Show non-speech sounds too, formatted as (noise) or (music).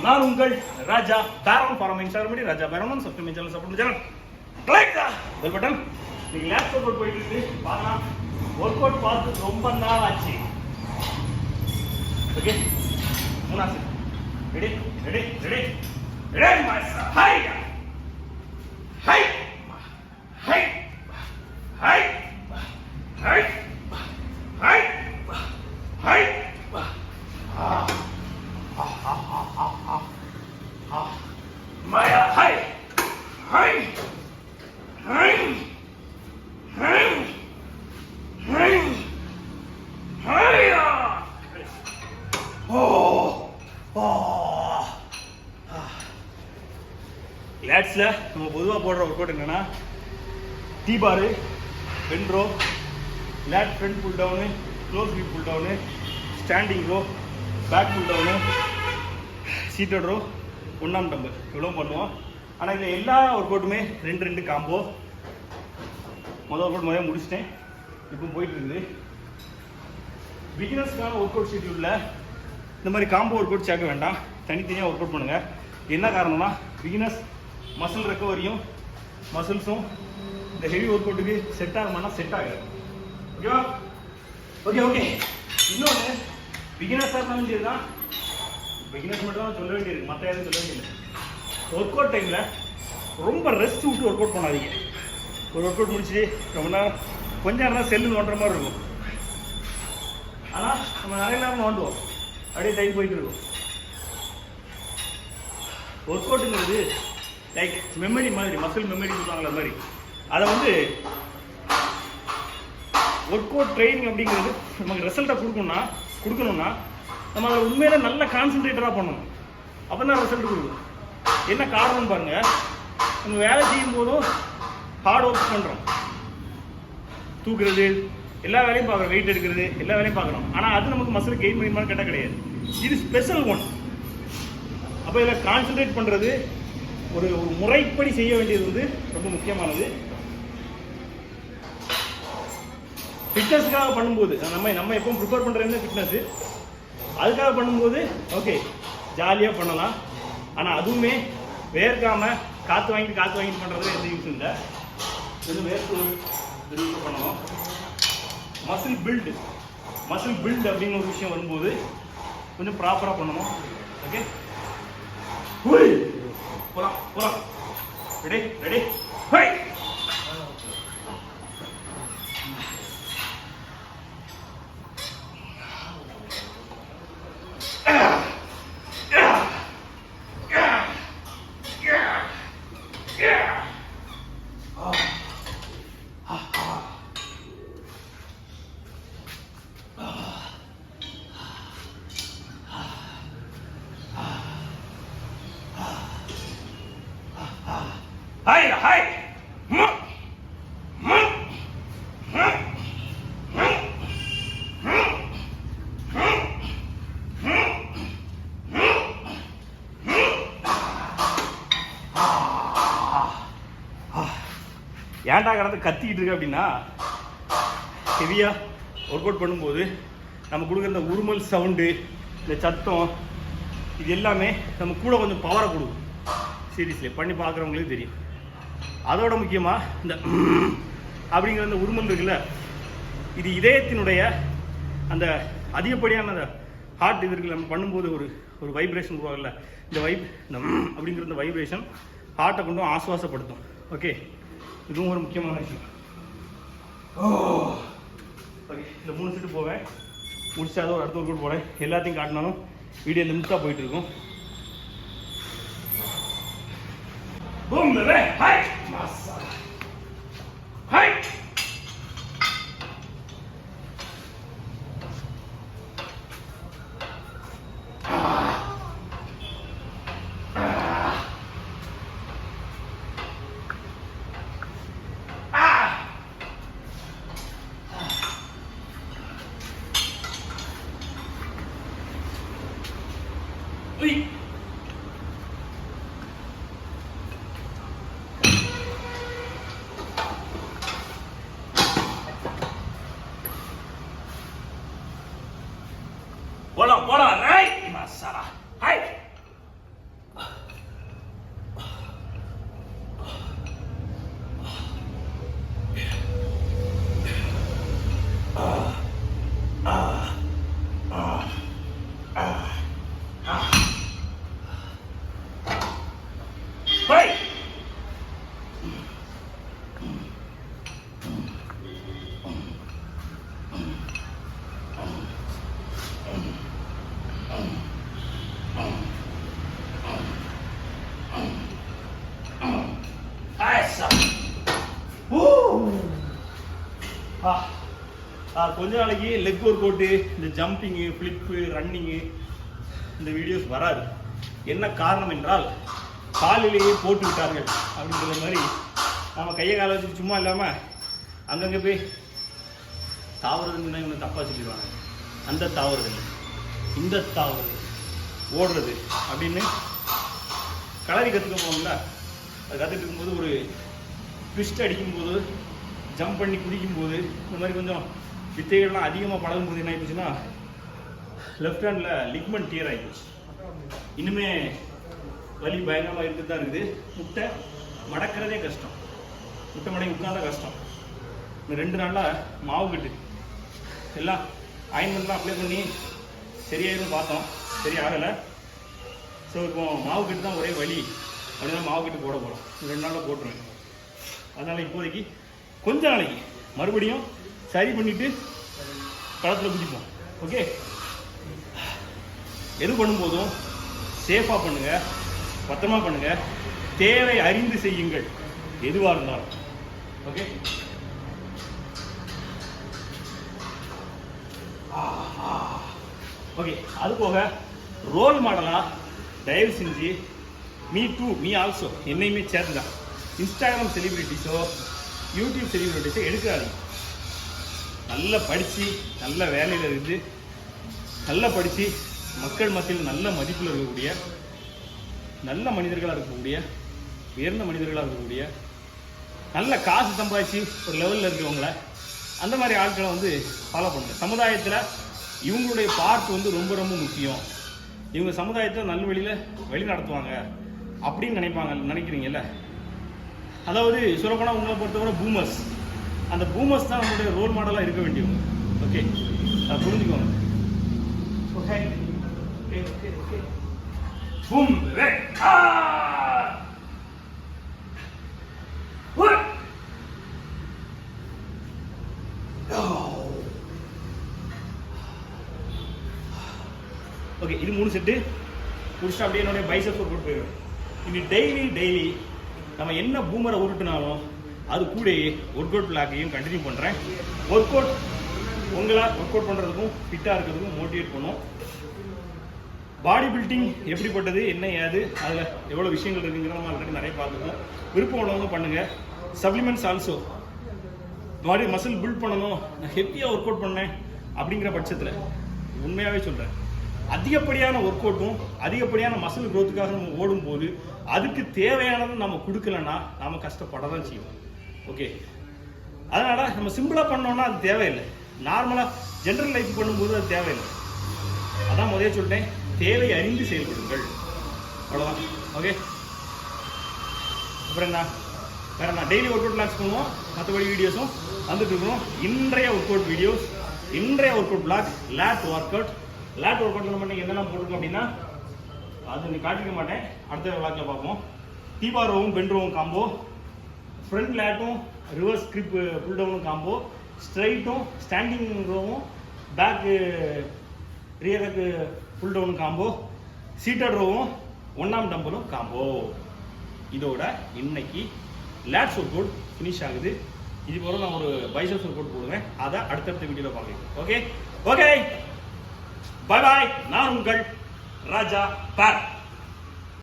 நான் உங்கள் ராஜா பேரன் ஃபாரம் இன்ஸ்டாகிராம் படி ராஜா பேரன் subscribe channel support channel click bell button நீங்க லேப்டாப் ஒர்க் போயிட்டு இருக்கு பார்க்கலாம் ஒர்க் அவுட் பார்த்து ரொம்ப நாள் ஆச்சு ஓகே மூணாவது ready ready ready ready master hi hi hi hi லேட்ஸில் நம்ம பொதுவாக போடுற ஒர்க் அவுட் என்னென்னா T bar pen row lat front pull down close V pull down standing row back pull down seated row one arm dumbbell இவ்வளோ பண்ணுவோம்? ஆனால் இதில் எல்லா work அவுட்டுமே ரெண்டு ரெண்டு காம்போ முதல் ஒர்க் அவுட் முதல்ல முடிச்சிட்டேன். இப்போ போயிட்டு இருக்குது. பிகினர்ஸ்க்கான ஒர்க் அவுட் ஷெட்யூலில் இந்த மாதிரி காம்போ ஒர்க் அவுட் சேர்க்க வேண்டாம். தனித்தனியாக ஒர்க் அவுட் பண்ணுங்கள் என்ன காரணம்னா பிகினர்ஸ் மசில் ரெக்கவரியும் மசில்ஸும் இந்த ஹெவி ஒர்க் அவுட்டுக்கு செட் ஆகுமானா செட் ஆகாது ஓகேவா ஓகே ஓகே இன்னொன்று பிகினர்ஸாக இருந்தாலும் சரி தான் பிகினர்ஸ் மட்டும் தான் சொல்ல வேண்டியிருக்கு மற்ற யாரும் சொல்ல வேண்டியது ஒர்க் அவுட் டைமில் ரொம்ப ரெஸ்ட் விட்டு ஒர்க் அவுட் பண்ணாதீங்க. ஒரு ஒர்க் அவுட் முடிச்சு ரொம்ப நேரம் கொஞ்ச நேரம் தான் செல்லு நோண்டுற மாதிரி இருக்கும். ஆனால் நம்ம நிறைய நேரம் நோண்டுவோம் அப்படியே டைம் போயிட்டு இருக்கும். ஒர்க் அவுட்டுங்கிறது லைக் மெமரி மாதிரி மசில் மெமரி சொல்லுவாங்கள மாதிரி. அதை வந்து ஒர்க் அவுட் ட்ரைனிங் அப்படிங்கிறது நமக்கு ரிசல்ட்டை கொடுக்கணும்னா கொடுக்கணும்னா நம்ம அதை உண்மையில நல்ல கான்சென்ட்ரேட்டராக பண்ணணும். அப்போ தான் ரிசல்ட் கொடுக்கும். என்ன காரணம் பாருங்க. நம்ம வேலை செய்யும் போதும் ஹார்ட் ஒர்க் பண்ணுறோம் தூக்குறது எல்லா வேலையும் பார்க்குறோம். வெயிட் எடுக்கிறது எல்லா வேலையும் பார்க்குறோம். ஆனால் அது நமக்கு மசில் கெயின் பண்ணிருமான்னு கேட்டால் கிடையாது. இது ஸ்பெஷல் ஒன் அப்போ இதில் கான்சென்ட்ரேட் பண்ணுறது ஒரு ஒரு முறைப்படி செய்ய வேண்டியது வந்து ரொம்ப முக்கியமானது. ஃபிட்னஸ்க்காக பண்ணும்போது நம்ம நம்ம எப்பவும் ப்ரிப்பேர் பண்ணுறது ஃபிட்னஸ் அதுக்காக பண்ணும்போது ஓகே ஜாலியாக பண்ணலாம். ஆனால் அதுவுமே வேர்க்காம காற்று வாங்கிட்டு காற்று வாங்கிட்டு பண்ணுறதுல எந்த யூஸ் இல்லை. இது வேர்த்து பண்ணணும். மசில் பில்டு மசில் பில்ட் அப்படின்னு ஒரு விஷயம் வரும்போது கொஞ்சம் ப்ராப்பராக பண்ணணும். ஓகே போலாம் போலாம். Ready ready hi hi hi ah. ஏன்டா கடந்து கத்திக்கிட்டு இருக்கு அப்படின்னா? ஹெவியாக ஒர்க் அவுட் பண்ணும்போது நம்ம கொடுக்குற இந்த உருமல் சவுண்டு இந்த சத்தம் இது எல்லாமே நம்ம கூட கொஞ்சம் பவரை கொடுக்கும். சீரியஸ்லி பண்ணி பார்க்குறவங்களுக்கு தெரியும். அதோட முக்கியமாக இந்த (clears throat) அப்படிங்கிற அந்த உருமல் இருக்குல்ல இது இதயத்தினுடைய அந்த அதிகப்படியான அந்த ஹார்ட் இது இருக்குல்ல நம்ம பண்ணும்போது ஒரு ஒரு வைப்ரேஷன் உருவாகல. இந்த வைப் இந்த (clears throat) அப்படிங்கிற இந்த வைப்ரேஷன் ஹார்ட்டை கொண்டு ஆசுவாசப்படுத்தும். ஓகே இதுவும் ஒரு முக்கியமான விஷயம். Oh! ஓகே இந்த மூணு சீட்டு போவேன். முடிச்சாதான் ஒரு அடுத்த ஒரு கூட போகிறேன் எல்லாத்தையும் காட்டினாலும் வீடியோ லிமிட்டாக போயிட்டு இருக்கும். Boom, Uy. கொஞ்ச நாளைக்கு லெக் ஒர்க் அவுட்டு இந்த ஜம்பிங்கு ஃப்ளிப்பு ரன்னிங்கு இந்த வீடியோஸ் வராது. என்ன காரணம் என்றால் காலிலேயே போட்டு விட்டார்கள் அப்படின்ற மாதிரி நம்ம கையை காலை வச்சுட்டு சும்மா இல்லாமல் அங்கங்கே போய் தாவறதுன்னு இவங்க தப்பாக சொல்லிடுவாங்க. அந்த தாவறது இந்த தாவறது ஓடுறது அப்படின்னு கலரி கற்றுக்க போகணும்ல அது கற்றுட்டு இருக்கும்போது ஒரு ட்விஸ்ட் அடிக்கும்போது ஜம்ப் பண்ணி குதிக்கும்போது இந்த மாதிரி கொஞ்சம் வித்தைகள்லாம் அதிகமாக பழகும்போது என்ன ஆயிடுச்சுன்னா லெஃப்ட் ஹேண்டில் லிக்மெண்ட் டியர் ஆகிடுச்சு இன்னுமே வலி பயங்கரமாக இருந்துட்டு தான் இருக்குது. முட்டை மடக்கிறதே கஷ்டம். முட்டை மடக்கி உட்காந்தா கஷ்டம். இந்த ரெண்டு நாளில் மாவு கட்டு. எல்லாம் ஆயின்மெண்ட்லாம் அப்ளை பண்ணி சரியாயிரும் பார்த்தோம். சரி ஆகலை. ஸோ இப்போ மாவு கட்டு தான் ஒரே வலி. அப்படின்னா மாவு கட்டு போட போகிறோம் ரெண்டு நாளில் போட்டுருவேன். அதனால் இப்போதைக்கு கொஞ்ச நாளைக்கு. மறுபடியும் சரி பண்ணிவிட்டு களத்தில் குதிப்போம். ஓகே எது பண்ணும்போதும் சேஃபாக பண்ணுங்கள் பத்திரமாக பண்ணுங்கள் தேவை அறிந்து செய்யுங்கள். எதுவாக இருந்தாலும். ஓகே ஓகே அது போக ரோல் மாடலாக தயவு செஞ்சு மீ டூ மீ ஆல்சோ என்னையுமே சேர்ந்தான் இன்ஸ்டாகிராம் செலிபிரிட்டிஸோ யூடியூப் செலிபிரிட்டிஸோ எடுக்கிறாங்க நல்லா படித்து நல்ல வேலையில் இருந்து நல்லா படித்து மக்கள் மத்தியில் நல்ல மதிப்பில் இருக்கக்கூடிய நல்ல மனிதர்களாக இருக்கக்கூடிய உயர்ந்த மனிதர்களாக இருக்கக்கூடிய நல்ல காசு சம்பாதிச்சு ஒரு லெவலில் இருக்கிறவங்கள அந்த மாதிரி ஆட்களை வந்து ஃபாலோ பண்ணுங்க. சமுதாயத்தில் இவங்களுடைய பார்ட் வந்து ரொம்ப ரொம்ப முக்கியம். இவங்க சமுதாயத்தை நல்வழியில் வழி நடத்துவாங்க அப்படின்னு நினைப்பாங்க நினைக்கிறீங்கல்ல? அதாவது சொல்லப்போனால் உங்களை பொறுத்தவரை பூமர்ஸ் அந்த பூமர்ஸ் தான் நம்மளுடைய ரோல் மாடலாக இருக்க வேண்டியவங்க. ஓகே அதை புரிஞ்சுக்கோங்க. ஓகே ஓகே பூம் வே ஓகே இது மூணு செட்டு முடிச்சுட்டு அப்படியே என்னுடைய பைசப் ஒர்க் போயிடும் இனி டெய்லி டெய்லி நம்ம என்ன பூமரை உருட்டுனாலும் அது கூட ஒர்க் அவுட் பிளாக்கையும் கண்டினியூ பண்ணுறேன் ஒர்க் அவுட் உங்களை ஒர்க் அவுட் பண்ணுறதுக்கும் ஃபிட்டாக இருக்கிறதுக்கும் மோட்டிவேட் பண்ணும். பாடி பில்டிங் எப்படிப்பட்டது என்ன ஏது அதில் எவ்வளோ விஷயங்கள் இருக்குங்கிற நம்ம ஆல்ரெடி நிறைய பார்த்துருக்கோம். விருப்பம் உள்ளவங்க பண்ணுங்கள் supplements also body muscle build பண்ணணும். நான் ஹெவியாக ஒர்க் அவுட் பண்ணேன் அப்படிங்கிற பட்சத்தில் உண்மையாகவே சொல்கிறேன் அதிகப்படியான ஒர்க் அவுட்டும் அதிகப்படியான மசில் க்ரோத்துக்காக நம்ம ஓடும்போது அதுக்கு தேவையானதை நம்ம கொடுக்கலன்னா நாம் கஷ்டப்பட தான் செய்வோம். ஓகே அதனால் நம்ம சிம்பிளாக பண்ணோம்னா அது தேவையில்லை. நார்மலாக ஜென்ரல் லைஃப் பண்ணும்போது அது தேவையில்லை. அதான் முதல்ல சொல்லிட்டேன். தேவை அறிந்து செயல்படுங்கள். அவ்வளோதான் ஓகே அப்புறம் என்ன? வேறு என்ன? டெய்லி ஒர்க் அவுட் பிளாக்ஸ் பண்ணுவோம் மற்றபடி வீடியோஸும் வந்துட்டு இருக்கணும் இன்றைய ஒர்க் அவுட் வீடியோஸ் இன்றைய workout vlog lat workout lat workout நம்ம என்னென்ன போட்டிருக்கோம் அப்படின்னா அது நீ காட்டிக்க மாட்டேன். அடுத்த விளாக்ல பார்ப்போம். டீபா ரோவும் பென் ரோவும் காம்போ ஃப்ரண்ட் லேட்டும் ரிவர்ஸ் கிரிப் புல் டவுனும் காம்போ ஸ்ட்ரைட்டும் ஸ்டாண்டிங் ரோவும் பேக்கு ரியருக்கு புல் டவுன் காம்போ சீட்டட் ரோவும் ஒன்றாம் டம்பலும் காம்போ இதோட இன்னைக்கு லேட்ஸ் ஒர்க் அவுட் ஃபினிஷ் ஆகுது. இது போல நான் ஒரு பைசப்ஸ் ஒர்க் அவுட் போடுவேன் அதை அடுத்தடுத்த வீடியோவில் பார்க்கலாம். ஓகே ஓகே பாய் பாய் நான் உங்கள் ராஜா பார்.